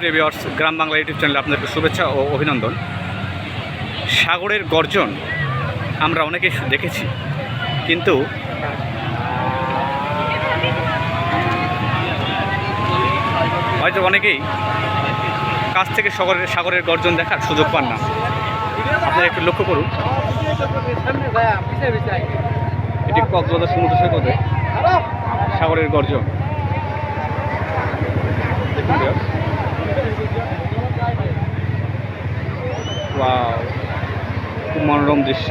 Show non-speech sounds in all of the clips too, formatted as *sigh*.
প্রিয় ভিউয়ার্স গ্রাম বাংলা ইউটিউব চ্যানেলে আপনাদেরকে শুভেচ্ছা ও অভিনন্দন। সাগরের গর্জন আমরা অনেকেই দেখেছি, কিন্তু হয়তো অনেকেই কাছ থেকে সাগরের সাগরের গর্জন দেখার সুযোগ পান না। আপনারা একটু লক্ষ্য করুন। এটি কক্সবাজার সমুদ্র সৈকতে সাগরের গর্জন দেখুন viewers। Wow, খুব মনোরম দৃশ্য।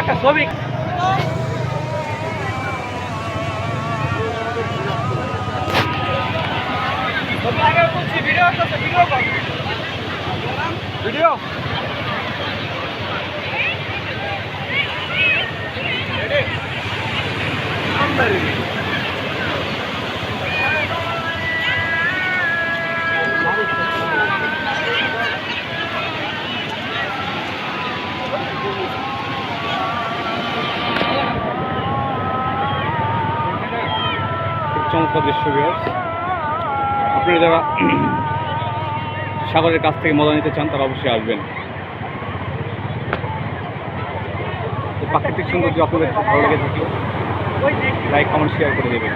একটা ছবি। ভিডিও খুব চমৎকার দৃশ্য। আপনারা যারা *clears throat* সাগরের কাছ থেকে মজা নিতে চান তারা অবশ্যই আসবেন প্রাকৃতিক সৌন্দর্য আপনাদের খুব ভালো লেগে থাকে লাইক কমেন্ট শেয়ার করে দেবেন।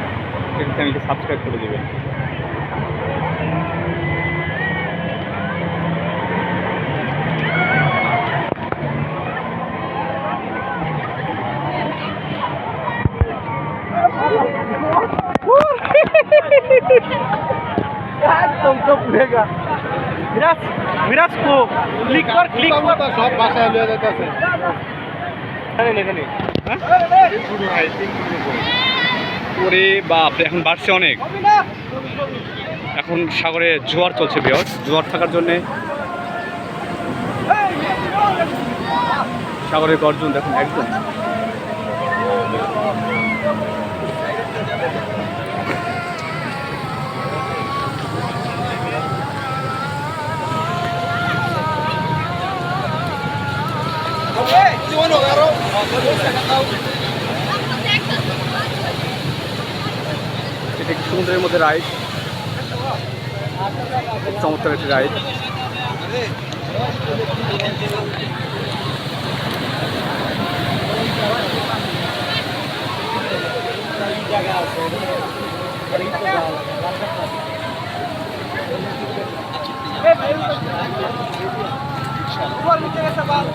চ্যানেলটি সাবস্ক্রাইব করে দেবেন। পুরেগা মিরাজ মিরাজ কো ক্লিক কর ক্লিক কর। সব বাসায় লয়ে ওরে বাপ এখন বাড়ছে অনেক। এখন সাগরে জোয়ার চলছে বিয়র জোয়ার থাকার জন্যে সাগরের গর্জন দেখুন একদম। এটা একটি সমুদ্রের মধ্যে রাইড চমৎকার একটি রাইড ভাই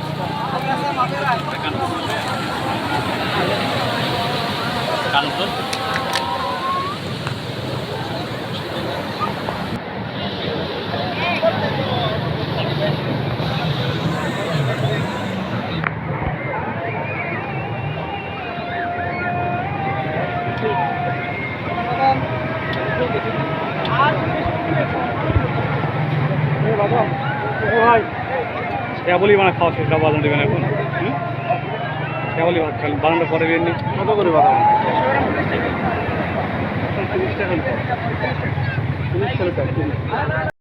কেবলই মানে খাওয়া শেষ বাজানো দেবেন এখন? কেবলই ভাত খান বানানোর পরে বেরনি কত করে তিরিশ টাকা তিরিশ টাকা।